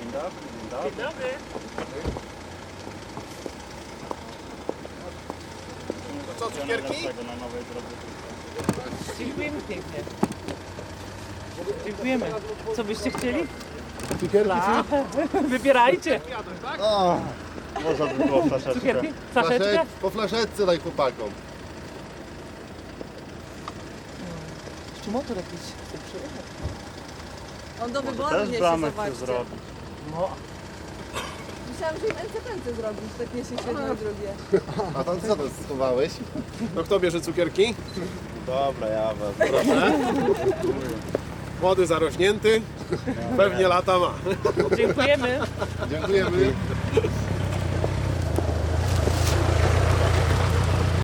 Dzień dobry, dzień dobry. Dzień dobry. To co, cukierki? Na nowej drodze. Dziękujemy pięknie. Dziękujemy. Co byście chcieli? Cukierki? Tak. Wybierajcie. O, można by było flaszeczkę. Cukierki? Flaszeczkę? Po flaszeczce daj chłopakom. Czy motor jakiś chce przyjechać? On do Może wyboru też niesie, bramę chce zobaczcie. zrobić. No, Myślałam, że im NCPC zrobić, tak niesie się jedno i drugie. A tam co to schowałeś? No kto bierze cukierki? Dobra, ja wezmę. Młody zarośnięty, pewnie lata ma. dziękujemy. Dziękujemy.